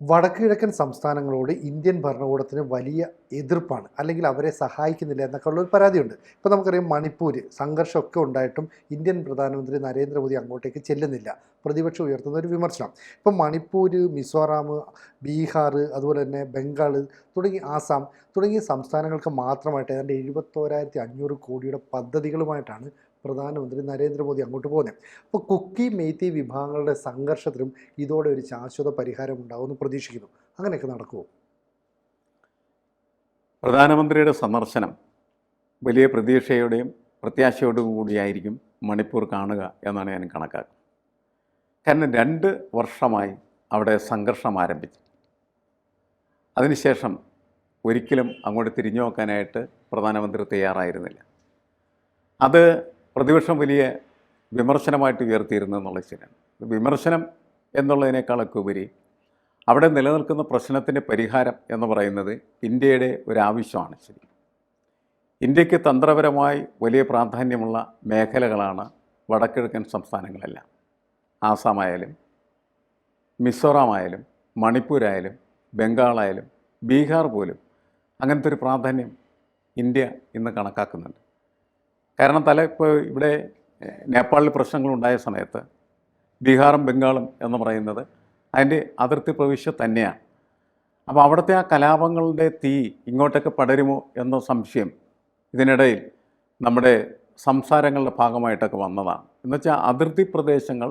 വടക്ക് കിഴക്കൻ സംസ്ഥാനങ്ങളോട് ഇന്ത്യൻ ഭരണകൂടത്തിന് വലിയ എതിർപ്പാണ്. അല്ലെങ്കിൽ അവരെ സഹായിക്കുന്നില്ല എന്നൊക്കെ ഉള്ള ഒരു പരാതിയുണ്ട്. ഇപ്പോൾ നമുക്കറിയാം മണിപ്പൂർ സംഘർഷമൊക്കെ ഉണ്ടായിട്ടും ഇന്ത്യൻ പ്രധാനമന്ത്രി നരേന്ദ്രമോദി അങ്ങോട്ടേക്ക് ചെല്ലുന്നില്ല. പ്രതിപക്ഷം ഉയർത്തുന്ന ഒരു വിമർശനം. ഇപ്പം മണിപ്പൂർ മിസോറാം ബീഹാർ അതുപോലെ തന്നെ ബംഗാൾ തുടങ്ങി ആസാം തുടങ്ങിയ സംസ്ഥാനങ്ങൾക്ക് മാത്രമായിട്ട് ഏതാണ്ട് എഴുപത്തോരായിരത്തി അഞ്ഞൂറ് കോടിയുടെ പദ്ധതികളുമായിട്ടാണ് പ്രധാനമന്ത്രി നരേന്ദ്രമോദി അങ്ങോട്ട് പോകുന്നത് അപ്പോൾ കുക്കി മെയ്ത്തി വിഭാഗങ്ങളുടെ സംഘർഷത്തിനും ഇതോടെ ഒരു ശാശ്വത പരിഹാരം ഉണ്ടാവുമെന്ന് പ്രതീക്ഷിക്കുന്നു. അങ്ങനെയൊക്കെ നടക്കുമോ പ്രധാനമന്ത്രിയുടെ സന്ദർശനം വലിയ പ്രതീക്ഷയോടെയും പ്രത്യാശയോടും കൂടിയായിരിക്കും മണിപ്പൂർ കാണുക എന്നാണ് ഞാൻ കണക്കാക്കുന്നത്. കാരണം രണ്ട് വർഷമായി അവിടെ സംഘർഷം ആരംഭിച്ചു. അതിനുശേഷം ഒരിക്കലും അങ്ങോട്ട് തിരിഞ്ഞു നോക്കാനായിട്ട് പ്രധാനമന്ത്രി തയ്യാറായിരുന്നില്ല. അത് പ്രതിപക്ഷം വലിയ വിമർശനമായിട്ട് ഉയർത്തിയിരുന്നു എന്നുള്ളത് ശരിയാണ്. വിമർശനം എന്നുള്ളതിനേക്കാളൊക്കെ ഉപരി അവിടെ നിലനിൽക്കുന്ന പ്രശ്നത്തിന്റെ പരിഹാരം എന്ന് പറയുന്നത് ഇന്ത്യയുടെ ഒരു ആവശ്യമാണ് ശരി. ഇന്ത്യയ്ക്ക് തന്ത്രപരമായി വലിയ പ്രാധാന്യമുള്ള മേഖലകളാണ് വടക്കിഴക്കൻ സംസ്ഥാനങ്ങളെല്ലാം. ആസാമായാലും മിസോറാമായാലും മണിപ്പൂരായാലും ബംഗാളായാലും ബീഹാർ പോലും അങ്ങനത്തെ ഒരു പ്രാധാന്യം ഇന്ത്യ ഇന്ന് കണക്കാക്കുന്നുണ്ട്. കാരണം തല ഇപ്പോൾ ഇവിടെ നേപ്പാളിൽ പ്രശ്നങ്ങളുണ്ടായ സമയത്ത് ബീഹാറും ബംഗാളും എന്ന് പറയുന്നത് അതിന്റെ അതിർത്തി പ്രവിശ്യ തന്നെയാണ്. അപ്പോൾ അവിടുത്തെ ആ കലാപങ്ങളുടെ തീ ഇങ്ങോട്ടൊക്കെ പടരുമോ എന്ന സംശയം ഇതിനിടയിൽ നമ്മുടെ സംസാരങ്ങളുടെ ഭാഗമായിട്ടൊക്കെ വന്നതാണ്. എന്നുവെച്ചാൽ അതിർത്തി പ്രദേശങ്ങൾ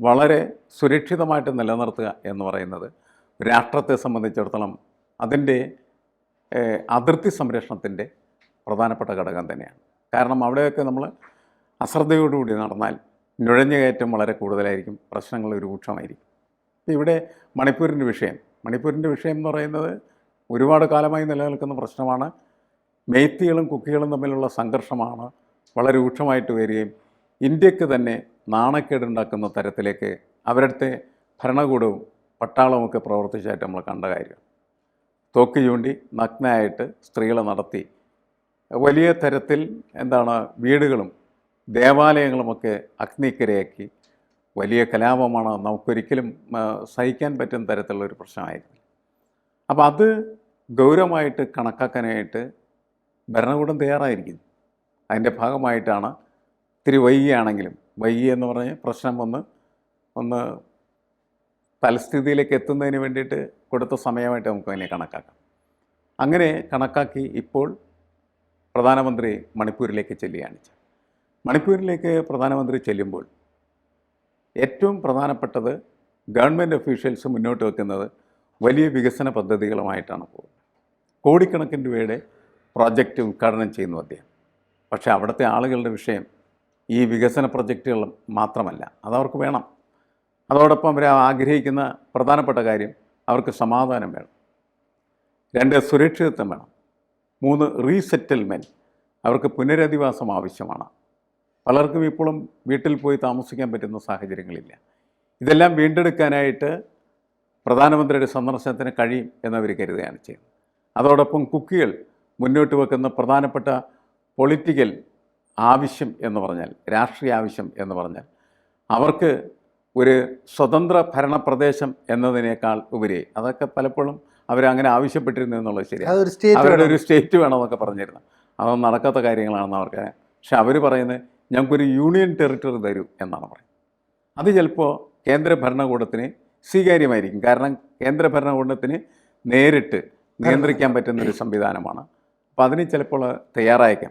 വളരെ സുരക്ഷിതമായിട്ട് നിലനിർത്തുക എന്ന് പറയുന്നത് രാഷ്ട്രത്തെ സംബന്ധിച്ചിടത്തോളം അതിന്റെ അതിർത്തി സംരക്ഷണത്തിന്റെ പ്രധാനപ്പെട്ട ഘടകം തന്നെയാണ്. കാരണം അവിടെയൊക്കെ നമ്മൾ അശ്രദ്ധയോടുകൂടി നടന്നാൽ നുഴഞ്ഞുകയറ്റം വളരെ കൂടുതലായിരിക്കും പ്രശ്നങ്ങൾ രൂക്ഷമായിരിക്കും ഇവിടെ മണിപ്പൂരിന്റെ വിഷയം. മണിപ്പൂരിന്റെ വിഷയം എന്ന് പറയുന്നത് ഒരുപാട് കാലമായി നിലനിൽക്കുന്ന പ്രശ്നമാണ്. മെയ്ത്തികളും കുക്കികളും തമ്മിലുള്ള സംഘർഷമാണ് വളരെ രൂക്ഷമായിട്ട് വരികയും ഇന്ത്യയ്ക്ക് തന്നെ നാണക്കേടുണ്ടാക്കുന്ന തരത്തിലേക്ക് അവരുടെ ഭരണകൂടവും പട്ടാളവും ഒക്കെ പ്രവർത്തിച്ചായിട്ട് നമ്മൾ കണ്ട കാര്യം. തോക്ക് ചൂണ്ടി നഗ്നയായിട്ട് സ്ത്രീകളെ നടത്തി വലിയ തരത്തിൽ എന്താണ് വീടുകളും ദേവാലയങ്ങളുമൊക്കെ അഗ്നിക്കരയാക്കി വലിയ കലാപമാണ് നമുക്കൊരിക്കലും സഹിക്കാൻ പറ്റുന്ന തരത്തിലുള്ള ഒരു പ്രശ്നമായിരുന്നു. അപ്പോൾ അത് ഗൗരവമായിട്ട് കണക്കാക്കാനായിട്ട് ഭരണകൂടം തയ്യാറായിരിക്കുന്നു. അതിന്റെ ഭാഗമായിട്ടാണ് ഇത്തിരി വൈകിയാണെങ്കിലും വൈകി എന്ന് പറഞ്ഞ് പ്രശ്നം ഒന്ന് ഒന്ന് തലസ്ഥിതിയിലേക്ക് എത്തുന്നതിന് വേണ്ടിയിട്ട് കൊടുത്ത സമയമായിട്ട് നമുക്ക് അതിനെ കണക്കാക്കാം. അങ്ങനെ കണക്കാക്കി ഇപ്പോൾ പ്രധാനമന്ത്രി മണിപ്പൂരിലേക്ക് ചെല്ലുകയാണ് മണിപ്പൂരിലേക്ക് പ്രധാനമന്ത്രി ചെല്ലുമ്പോൾ ഏറ്റവും പ്രധാനപ്പെട്ടത് ഗവൺമെന്റ് ഒഫീഷ്യൽസ് മുന്നോട്ട് വെക്കുന്നത് വലിയ വികസന പദ്ധതികളുമായിട്ടാണ് പോകുന്നത്. കോടിക്കണക്കിന് രൂപയുടെ പ്രോജക്റ്റ് ഉദ്ഘാടനം ചെയ്യുന്നു അദ്ദേഹം. പക്ഷേ അവിടുത്തെ ആളുകളുടെ വിഷയം ഈ വികസന പ്രൊജക്റ്റുകൾ മാത്രമല്ല അതവർക്ക് വേണം. അതോടൊപ്പം അവർ ആഗ്രഹിക്കുന്ന പ്രധാനപ്പെട്ട കാര്യം അവർക്ക് സമാധാനം വേണം. രണ്ട് സുരക്ഷിതത്വം വേണം. മൂന്ന് റീസെറ്റിൽമെന്റ്. അവർക്ക് പുനരധിവാസം ആവശ്യമാണ്. പലർക്കും ഇപ്പോഴും വീട്ടിൽ പോയി താമസിക്കാൻ പറ്റുന്ന സാഹചര്യങ്ങളില്ല. ഇതെല്ലാം വീണ്ടെടുക്കാനായിട്ട് പ്രധാനമന്ത്രിയുടെ സന്ദർശനത്തിന് കഴിയും എന്നവർ കരുതുകയാണ് ചെയ്യുന്നത്. അതോടൊപ്പം കുക്കികൾ മുന്നോട്ട് വെക്കുന്ന പ്രധാനപ്പെട്ട പൊളിറ്റിക്കൽ ആവശ്യം എന്ന് പറഞ്ഞാൽ രാഷ്ട്രീയ ആവശ്യം എന്ന് പറഞ്ഞാൽ അവർക്ക് ഒരു സ്വതന്ത്ര ഭരണപ്രദേശം എന്നതിനേക്കാൾ ഉപരി അതൊക്കെ പലപ്പോഴും അവരങ്ങനെ ആവശ്യപ്പെട്ടിരുന്നു എന്നുള്ളത് ശരിയാണ് അവരുടെ ഒരു സ്റ്റേറ്റ് വേണമെന്നൊക്കെ പറഞ്ഞിരുന്നു. അതൊന്നും നടക്കാത്ത കാര്യങ്ങളാണെന്ന് അവർക്ക് പക്ഷെ അവർ പറയുന്നത് ഞങ്ങൾക്കൊരു യൂണിയൻ ടെറിട്ടറി തരൂ എന്നാണ് പറയുന്നത്. അത് ചിലപ്പോൾ കേന്ദ്ര ഭരണകൂടത്തിന് സ്വീകാര്യമായിരിക്കും. കാരണം കേന്ദ്ര ഭരണകൂടത്തിന് നേരിട്ട് നിയന്ത്രിക്കാൻ പറ്റുന്ന ഒരു സംവിധാനമാണ്. അപ്പോൾ അതിന് ചിലപ്പോൾ തയ്യാറായേക്കാം.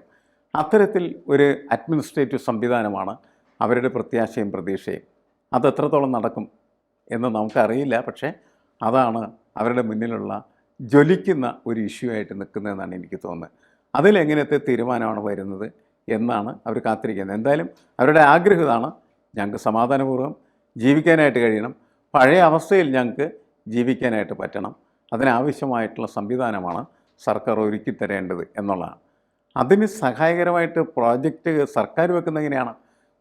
അത്തരത്തിൽ ഒരു അഡ്മിനിസ്ട്രേറ്റീവ് സംവിധാനമാണ് അവരുടെ പ്രത്യാശയും പ്രതീക്ഷയും. അത് എത്രത്തോളം നടക്കും എന്ന് നമുക്കറിയില്ല. പക്ഷേ അതാണ് അവരുടെ മുന്നിലുള്ള ജ്വലിക്കുന്ന ഒരു ഇഷ്യൂ ആയിട്ട് നിൽക്കുന്നതെന്നാണ് എനിക്ക് തോന്നുന്നത്. അതിലെങ്ങനത്തെ തീരുമാനമാണ് വരുന്നത് എന്നാണ് അവർ കാത്തിരിക്കുന്നത്. എന്തായാലും അവരുടെ ആഗ്രഹം ഇതാണ് ഞങ്ങൾക്ക് സമാധാനപൂർവം ജീവിക്കാനായിട്ട് കഴിയണം. പഴയ അവസ്ഥയിൽ ഞങ്ങൾക്ക് ജീവിക്കാനായിട്ട് പറ്റണം. അതിനാവശ്യമായിട്ടുള്ള സംവിധാനമാണ് സർക്കാർ ഒരുക്കി തരേണ്ടത് എന്നുള്ളതാണ്. അതിന് സഹായകരമായിട്ട് പ്രോജക്റ്റ് സർക്കാർ വെക്കുന്ന എങ്ങനെയാണ്?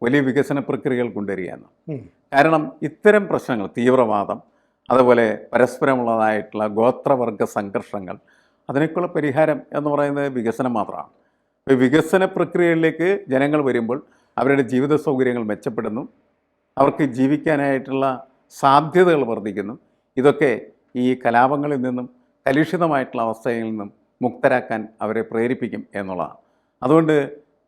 വലിയ വികസന പ്രക്രിയകൾ കൊണ്ടുവരിക എന്ന് കാരണം ഇത്തരം പ്രശ്നങ്ങൾ തീവ്രവാദം അതുപോലെ പരസ്പരമുള്ളതായിട്ടുള്ള ഗോത്രവർഗ സംഘർഷങ്ങൾ അതിനൊക്കെയുള്ള പരിഹാരം എന്ന് പറയുന്നത് വികസനം മാത്രമാണ്. ഇപ്പോൾ വികസന പ്രക്രിയയിലേക്ക് ജനങ്ങൾ വരുമ്പോൾ അവരുടെ ജീവിത സൗകര്യങ്ങൾ മെച്ചപ്പെടുന്നു അവർക്ക് ജീവിക്കാനായിട്ടുള്ള സാധ്യതകൾ വർദ്ധിക്കുന്നു. ഇതൊക്കെ ഈ കലാപങ്ങളിൽ നിന്നും കലുഷിതമായിട്ടുള്ള അവസ്ഥയിൽ നിന്നും മുക്തരാക്കാൻ അവരെ പ്രേരിപ്പിക്കും എന്നുള്ളതാണ്. അതുകൊണ്ട്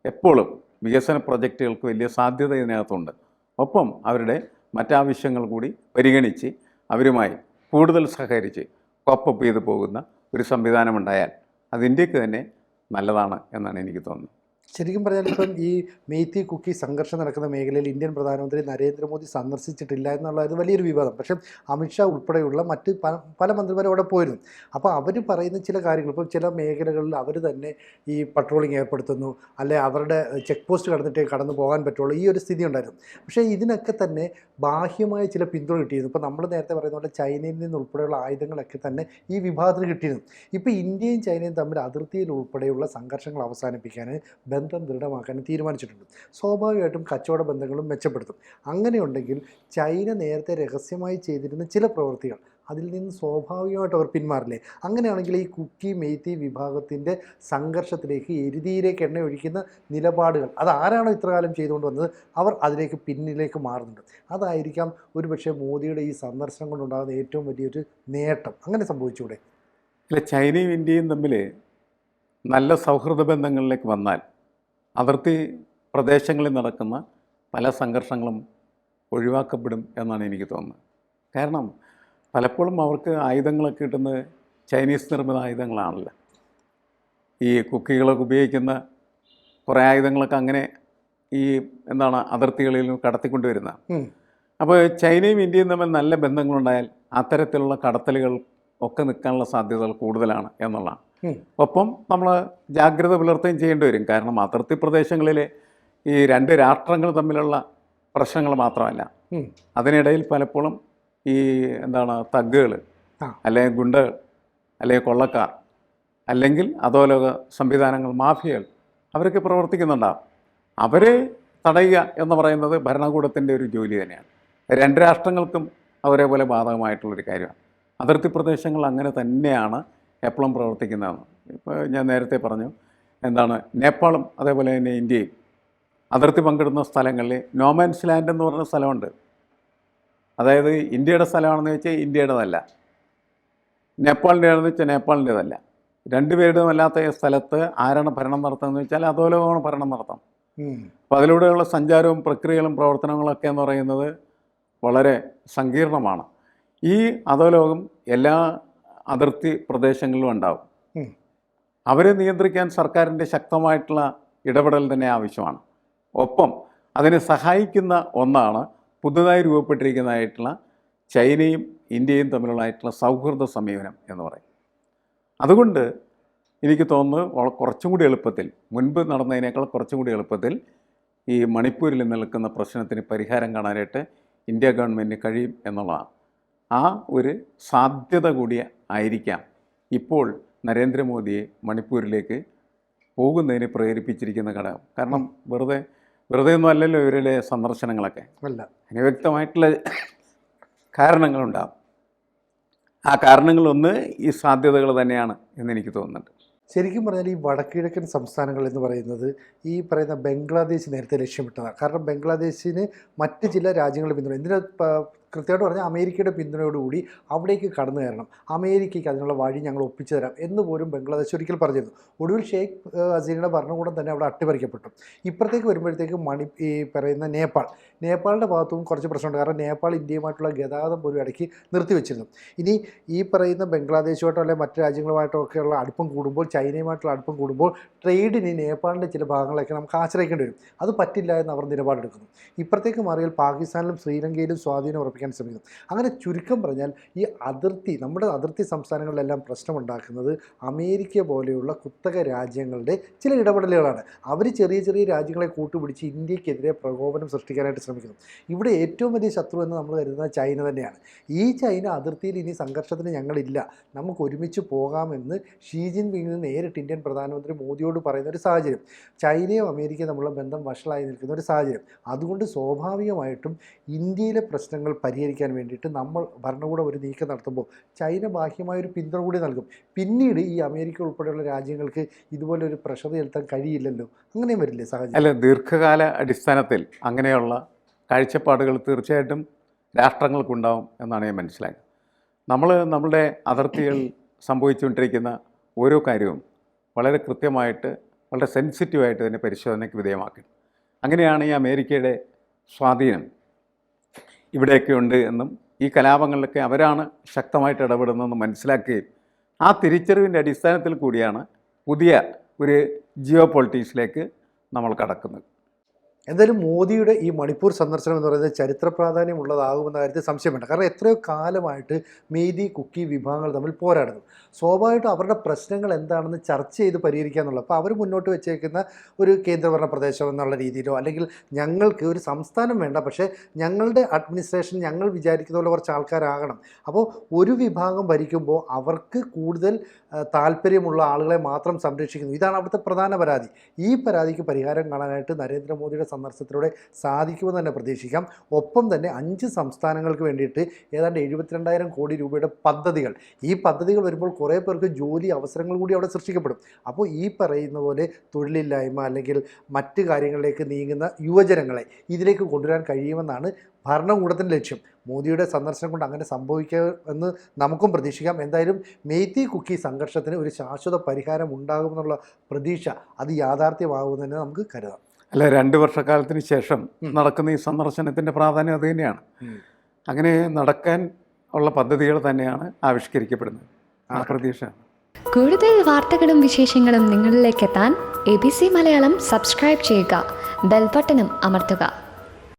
എപ്പോഴും വികസന പ്രൊജക്റ്റുകൾക്ക് വലിയ സാധ്യത ഇതിനകത്തുണ്ട്. ഒപ്പം അവരുടെ മറ്റാവശ്യങ്ങൾ കൂടി പരിഗണിച്ച് അവരുമായി കൂടുതൽ സഹകരിച്ച് കോപ്പപ്പ് ചെയ്തു പോകുന്ന ഒരു സംവിധാനമുണ്ടായാൽ അത് ഇന്ത്യയ്ക്ക് തന്നെ നല്ലതാണ് എന്നാണ് എനിക്ക് തോന്നുന്നത്. ശരിക്കും പറഞ്ഞാൽ ഇപ്പം ഈ മെയ്ത്തി കുക്കി സംഘർഷം നടക്കുന്ന മേഖലയിൽ ഇന്ത്യൻ പ്രധാനമന്ത്രി നരേന്ദ്രമോദി സന്ദർശിച്ചിട്ടില്ല എന്നുള്ളത് വലിയൊരു വിവാദം. പക്ഷേ അമിത്ഷാ ഉൾപ്പെടെയുള്ള മറ്റ് പല പല മന്ത്രിമാരും അവിടെ പോയിരുന്നു. അപ്പോൾ അവർ പറയുന്ന ചില കാര്യങ്ങൾ ഇപ്പം ചില മേഖലകളിൽ അവർ തന്നെ ഈ പട്രോളിംഗ് ഏർപ്പെടുത്തുന്നു അല്ലെ അവരുടെ ചെക്ക് പോസ്റ്റ് കടന്നിട്ടേ കടന്നു പോകാൻ പറ്റുള്ളൂ ഈ ഒരു സ്ഥിതി ഉണ്ടായിരുന്നു. പക്ഷേ ഇതിനൊക്കെ തന്നെ ബാഹ്യമായ ചില പിന്തുണ കിട്ടിയിരുന്നു. ഇപ്പോൾ നമ്മൾ നേരത്തെ പറയുന്ന പോലെ ചൈനയിൽ നിന്ന് ഉൾപ്പെടെയുള്ള ആയുധങ്ങളൊക്കെ തന്നെ ഈ വിഭാഗത്തിന് കിട്ടിയിരുന്നു. ഇപ്പോൾ ഇന്ത്യയും ചൈനയും തമ്മിൽ അതിർത്തിയിൽ ഉൾപ്പെടെയുള്ള സംഘർഷങ്ങൾ അവസാനിപ്പിക്കാൻ ബന്ധം ദൃഢമാക്കാൻ തീരുമാനിച്ചിട്ടുണ്ട്. സ്വാഭാവികമായിട്ടും കച്ചവട ബന്ധങ്ങളും മെച്ചപ്പെടുത്തും. അങ്ങനെയുണ്ടെങ്കിൽ ചൈന നേരത്തെ രഹസ്യമായി ചെയ്തിരുന്ന ചില പ്രവൃത്തികൾ അതിൽ നിന്ന് സ്വാഭാവികമായിട്ട് അവർ പിന്മാറില്ലേ? അങ്ങനെയാണെങ്കിൽ ഈ കുക്കി മെയ്ത്തി വിഭാഗത്തിന്റെ സംഘർഷത്തിലേക്ക് എരുതിയിലേക്ക് എണ്ണ ഒഴിക്കുന്ന നിലപാടുകൾ അത് ആരാണോ ഇത്രകാലം ചെയ്തുകൊണ്ട് വന്നത് അവർ അതിലേക്ക് പിന്നിലേക്ക് മാറുന്നുണ്ട്. അതായിരിക്കാം ഒരുപക്ഷെ മോദിയുടെ ഈ സന്ദർശനം കൊണ്ടുണ്ടാകുന്ന ഏറ്റവും വലിയൊരു നേട്ടം. അങ്ങനെ സംഭവിച്ചൂടെ? അല്ല ചൈനയും ഇന്ത്യയും തമ്മിൽ നല്ല സൗഹൃദ ബന്ധങ്ങളിലേക്ക് വന്നാൽ അതിർത്തി പ്രദേശങ്ങളിൽ നടക്കുന്ന പല സംഘർഷങ്ങളും ഒഴിവാക്കപ്പെടും എന്നാണ് എനിക്ക് തോന്നുന്നത്. കാരണം പലപ്പോഴും അവർക്ക് ആയുധങ്ങളൊക്കെ കിട്ടുന്നത് ചൈനീസ് നിർമ്മിത ആയുധങ്ങളാണല്ലോ. ഈ കുക്കികളൊക്കെ ഉപയോഗിക്കുന്ന കുറേ ആയുധങ്ങളൊക്കെ അങ്ങനെ ഈ എന്താണ് അതിർത്തികളിൽ കടത്തിക്കൊണ്ടുവരുന്ന. അപ്പോൾ ചൈനയും ഇന്ത്യയും തമ്മിൽ നല്ല ബന്ധങ്ങളുണ്ടായാൽ അത്തരത്തിലുള്ള കടത്തലുകൾ ഒക്കെ നിൽക്കാനുള്ള സാധ്യതകൾ കൂടുതലാണ് എന്നുള്ളതാണ്. ഒപ്പം നമ്മൾ ജാഗ്രത പുലർത്തുകയും ചെയ്യേണ്ടി വരും. കാരണം അതിർത്തി പ്രദേശങ്ങളിലെ ഈ രണ്ട് രാഷ്ട്രങ്ങൾ തമ്മിലുള്ള പ്രശ്നങ്ങൾ മാത്രമല്ല. അതിനിടയിൽ പലപ്പോഴും ഈ എന്താണ് തഗ്ഗുകൾ അല്ലെങ്കിൽ ഗുണ്ടകൾ അല്ലെങ്കിൽ കൊള്ളക്കാർ അല്ലെങ്കിൽ അധോലോക സംവിധാനങ്ങൾ മാഫിയകൾ അവരൊക്കെ പ്രവർത്തിക്കുന്നുണ്ടാവും. അവരെ തടയുക എന്ന് പറയുന്നത് ഭരണകൂടത്തിന്റെ ഒരു ജോലി തന്നെയാണ്. രണ്ട് രാഷ്ട്രങ്ങൾക്കും ഒരേപോലെ ബാധകമായിട്ടുള്ളൊരു കാര്യമാണ്. അതിർത്തി പ്രദേശങ്ങൾ അങ്ങനെ തന്നെയാണ് എപ്പോഴും പ്രവർത്തിക്കുന്നതാണ്. ഇപ്പോൾ ഞാൻ നേരത്തെ പറഞ്ഞു എന്താണ് നേപ്പാളും അതേപോലെ തന്നെ ഇന്ത്യയും അതിർത്തി പങ്കിടുന്ന സ്ഥലങ്ങളിൽ നോമാൻസ് ലാൻഡ് എന്ന് പറഞ്ഞ സ്ഥലമുണ്ട്. അതായത് ഇന്ത്യയുടെ സ്ഥലമാണെന്ന് വെച്ചാൽ ഇന്ത്യയുടേതല്ല. നേപ്പാളിന്റെയാണെന്ന് വെച്ചാൽ നേപ്പാളിന്റേതല്ല രണ്ടുപേരുടെയും അല്ലാത്ത സ്ഥലത്ത് ആരാണ് ഭരണം നടത്തുന്നത് വെച്ചാൽ അധോലോകമാണ് ഭരണം നടത്താം. അപ്പോൾ അതിലൂടെയുള്ള സഞ്ചാരവും പ്രക്രിയകളും പ്രവർത്തനങ്ങളൊക്കെ എന്ന് പറയുന്നത് വളരെ സങ്കീർണമാണ്. ഈ അധോലോകം എല്ലാ അതിർത്തി പ്രദേശങ്ങളിലും ഉണ്ടാവും. അവരെ നിയന്ത്രിക്കാൻ സർക്കാരിന്റെ ശക്തമായിട്ടുള്ള ഇടപെടൽ തന്നെ ആവശ്യമാണ്. ഒപ്പം അതിനെ സഹായിക്കുന്ന ഒന്നാണ് പുതുതായി രൂപപ്പെട്ടിരിക്കുന്നതായിട്ടുള്ള ചൈനയും ഇന്ത്യയും തമ്മിലുള്ളതായിട്ടുള്ള സൗഹൃദ സമീപനം എന്ന് പറയും. അതുകൊണ്ട് എനിക്ക് തോന്നുന്നു കുറച്ചും കൂടി എളുപ്പത്തിൽ മുൻപ് നടന്നതിനേക്കാൾ കുറച്ചും കൂടി എളുപ്പത്തിൽ ഈ മണിപ്പൂരിൽ നിൽക്കുന്ന പ്രശ്നത്തിന് പരിഹാരം കാണാനായിട്ട് ഇന്ത്യ ഗവൺമെന്റിന് കഴിയും എന്നുള്ളതാണ്. ആ ഒരു സാധ്യത കൂടി ആയിരിക്കാം. ഇപ്പോൾ നരേന്ദ്രമോദിയെ മണിപ്പൂരിലേക്ക് പോകുന്നതിന് പ്രേരിപ്പിച്ചിരിക്കുന്ന ഘടകം. കാരണം വെറുതെ വെറുതെ ഒന്നും അല്ലല്ലോ ഇവരുടെ സന്ദർശനങ്ങളൊക്കെ. അല്ല. അതിന് വ്യക്തമായിട്ടുള്ള കാരണങ്ങളുണ്ടാകും. ആ കാരണങ്ങളൊന്ന് ഈ സാധ്യതകൾ തന്നെയാണ് എന്ന് എനിക്ക് തോന്നുന്നുണ്ട്. ശരിക്കും പറഞ്ഞാൽ ഈ വടക്കിഴക്കൻ സംസ്ഥാനങ്ങൾ എന്ന് പറയുന്നത് ഈ പറയുന്ന ബംഗ്ലാദേശ് നേരത്തെ ലക്ഷ്യമിട്ടതാണ്. കാരണം ബംഗ്ലാദേശിന് മറ്റ് ചില രാജ്യങ്ങൾ പിന്തുണ എന്തിനാ കൃത്യമായിട്ട് പറഞ്ഞാൽ അമേരിക്കയുടെ പിന്തുണയോടുകൂടി അവിടേക്ക് കടന്നു കയറണം. അമേരിക്കയ്ക്ക് അതിനുള്ള വഴി ഞങ്ങൾ ഒപ്പിച്ചു തരാം എന്ന് പോലും ബംഗ്ലാദേശ് ഒരിക്കൽ പറഞ്ഞിരുന്നു. ഒടുവിൽ ഷെയ്ഖ് ഹസീനയുടെ ഭരണകൂടം തന്നെ അവിടെ അട്ടിമറിക്കപ്പെട്ടു. ഇപ്പുറത്തേക്ക് വരുമ്പോഴത്തേക്ക് മണി ഈ പറയുന്ന നേപ്പാൾ. നേപ്പാളിന്റെ ഭാഗത്തും കുറച്ച് പ്രശ്നമുണ്ട്. കാരണം നേപ്പാൾ ഇന്ത്യയുമായിട്ടുള്ള ഗതാഗതം പോലും ഇടയ്ക്ക് നിർത്തിവെച്ചിരുന്നു. ഇനി ഈ പറയുന്ന ബംഗ്ലാദേശുമായിട്ടോ അല്ലെങ്കിൽ മറ്റ് രാജ്യങ്ങളുമായിട്ടോ ഒക്കെയുള്ള അടുപ്പം കൂടുമ്പോൾ ചൈനയുമായിട്ടുള്ള അടുപ്പം കൂടുമ്പോൾ ട്രേഡിന് നേപ്പാളിന്റെ ചില ഭാഗങ്ങളൊക്കെ നമുക്ക് ആശ്രയിക്കേണ്ടി വരും. അത് പറ്റില്ല എന്ന് അവർ നിലപാടെടുക്കുന്നു. ഇപ്പുറത്തേക്ക് മാറിയാൽ പാകിസ്ഥാനിലും ശ്രീലങ്കയിലും സ്വാധീനം ഉറപ്പിക്കാൻ ശ്രമിക്കുന്നത് അങ്ങനെ ചുരുക്കം പറഞ്ഞാൽ ഈ അതിർത്തി നമ്മുടെ അതിർത്തി സംസ്ഥാനങ്ങളിലെല്ലാം പ്രശ്നമുണ്ടാക്കുന്നത് അമേരിക്ക പോലെയുള്ള കുത്തക രാജ്യങ്ങളുടെ ചില ഇടപെടലുകളാണ്. അവർ ചെറിയ ചെറിയ രാജ്യങ്ങളെ കൂട്ടുപിടിച്ച് ഇന്ത്യക്കെതിരെ പ്രകോപനം സൃഷ്ടിക്കാനായിട്ട് ശ്രമിക്കുന്നു. ഇവിടെ ഏറ്റവും വലിയ ശത്രു എന്ന് നമ്മൾ കരുതുന്ന ചൈന തന്നെയാണ്. ഈ ചൈന അതിർത്തിയിൽ ഇനി സംഘർഷത്തിന് ഞങ്ങളില്ല. നമുക്ക് ഒരുമിച്ച് പോകാമെന്ന് ഷീ ജിൻപിങ് നേരിട്ട് ഇന്ത്യൻ പ്രധാനമന്ത്രി മോദിയോട് പറയുന്ന ഒരു സാഹചര്യം. ചൈനയും അമേരിക്കയും തമ്മിലുള്ള ബന്ധം വഷളായി നിൽക്കുന്ന ഒരു സാഹചര്യം. അതുകൊണ്ട് സ്വാഭാവികമായിട്ടും ഇന്ത്യയിലെ പ്രശ്നങ്ങൾ പരിഹരിക്കാൻ വേണ്ടിയിട്ട് നമ്മൾ ഭരണകൂടം ഒരു നീക്കം നടത്തുമ്പോൾ ചൈന ബാഹ്യമായ ഒരു പിന്തുണ കൂടി നൽകും. പിന്നീട് ഈ അമേരിക്ക ഉൾപ്പെടെയുള്ള രാജ്യങ്ങൾക്ക് ഇതുപോലെ ഒരു പ്രഷർ ചെലുത്താൻ കഴിയില്ലല്ലോ. അങ്ങനെയും വരില്ലേ സാഹചര്യം? അല്ല ദീർഘകാല അടിസ്ഥാനത്തിൽ അങ്ങനെയുള്ള കാഴ്ചപ്പാടുകൾ തീർച്ചയായിട്ടും രാഷ്ട്രങ്ങൾക്കുണ്ടാവും എന്നാണ് ഞാൻ മനസ്സിലായത്. നമ്മൾ നമ്മുടെ അതിർത്തികൾ സംഭവിച്ചുകൊണ്ടിരിക്കുന്ന ഓരോ കാര്യവും വളരെ കൃത്യമായിട്ട് വളരെ സെൻസിറ്റീവായിട്ട് തന്നെ പരിശോധനയ്ക്ക് വിധേയമാക്കണം അങ്ങനെയാണ് ഈ അമേരിക്കയുടെ സ്വാധീനം. ഇവിടെയൊക്കെ ഉണ്ട് എന്നും ഈ കലാപങ്ങളിലൊക്കെ അവരാണ് ശക്തമായിട്ട് ഇടപെടുന്നതെന്ന് മനസ്സിലാക്കുകയും ആ തിരിച്ചറിവിന്റെ അടിസ്ഥാനത്തിൽ കൂടിയാണ് പുതിയ ഒരു ജിയോ പൊളിറ്റിക്സിലേക്ക് നമ്മൾ കടക്കുന്നത്. എന്തായാലും മോദിയുടെ ഈ മണിപ്പൂർ സന്ദർശനം എന്ന് പറയുന്നത് ചരിത്ര പ്രാധാന്യമുള്ളതാകുമെന്ന കാര്യത്തിൽ സംശയമുണ്ട്. കാരണം എത്രയോ കാലമായിട്ട് മേദി കുക്കി വിഭാഗങ്ങൾ തമ്മിൽ പോരാടുന്നു. സ്വാഭാവികമായിട്ടും അവരുടെ പ്രശ്നങ്ങൾ എന്താണെന്ന് ചർച്ച ചെയ്ത് പരിഹരിക്കുക എന്നുള്ളത് അപ്പോൾ അവർ മുന്നോട്ട് വെച്ചേക്കുന്ന ഒരു കേന്ദ്രഭരണ പ്രദേശം എന്നുള്ള രീതിയിലോ അല്ലെങ്കിൽ ഞങ്ങൾക്ക് ഒരു സംസ്ഥാനം വേണ്ട പക്ഷേ ഞങ്ങളുടെ അഡ്മിനിസ്ട്രേഷൻ ഞങ്ങൾ വിചാരിക്കുന്ന പോലെ കുറച്ച് ആൾക്കാരാകണം. അപ്പോൾ ഒരു വിഭാഗം ഭരിക്കുമ്പോൾ അവർക്ക് കൂടുതൽ താല്പര്യമുള്ള ആളുകളെ മാത്രം സംരക്ഷിക്കുന്നു. ഇതാണ് അവിടുത്തെ പ്രധാന പരാതി. ഈ പരാതിക്ക് പരിഹാരം കാണാനായിട്ട് നരേന്ദ്രമോദിയുടെ സന്ദർശനത്തിലൂടെ സാധിക്കുമെന്ന് തന്നെ പ്രതീക്ഷിക്കാം. ഒപ്പം തന്നെ അഞ്ച് സംസ്ഥാനങ്ങൾക്ക് വേണ്ടിയിട്ട് ഏതാണ്ട് എഴുപത്തിരണ്ടായിരം കോടി രൂപയുടെ പദ്ധതികൾ. ഈ പദ്ധതികൾ വരുമ്പോൾ കുറേ പേർക്ക് ജോലി അവസരങ്ങൾ കൂടി അവിടെ സൃഷ്ടിക്കപ്പെടും. അപ്പോൾ ഈ പറയുന്ന പോലെ തൊഴിലില്ലായ്മ അല്ലെങ്കിൽ മറ്റ് കാര്യങ്ങളിലേക്ക് നീങ്ങുന്ന യുവജനങ്ങളെ ഇതിലേക്ക് കൊണ്ടുവരാൻ കഴിയുമെന്നാണ് ഭരണകൂടത്തിന്റെ ലക്ഷ്യം. മോദിയുടെ സന്ദർശനം കൊണ്ട് അങ്ങനെ സംഭവിക്കുമെന്ന് നമുക്കും പ്രതീക്ഷിക്കാം. എന്തായാലും മെയ്ത്തി കുക്കി സംഘർഷത്തിന് ഒരു ശാശ്വത പരിഹാരം ഉണ്ടാകുമെന്നുള്ള പ്രതീക്ഷ അത് യാഥാർത്ഥ്യമാകുമെന്ന് തന്നെ നമുക്ക് കരുതാം. അല്ല രണ്ട് വർഷക്കാലത്തിന് ശേഷം നടക്കുന്ന ഈ സന്ദർശനത്തിന്റെ പ്രാധാന്യം അത് തന്നെയാണ്. അങ്ങനെ നടക്കാൻ ഉള്ള പദ്ധതികൾ തന്നെയാണ് ആവിഷ്കരിക്കപ്പെടുന്നത്. ആ പ്രതീക്ഷ കൂടുതൽ വാർത്തകളും വിശേഷങ്ങളും നിങ്ങളിലേക്ക് എത്താൻ A B C Malayalam subscribe ചെയ്യുക. ബെൽബട്ടനും അമർത്തുക.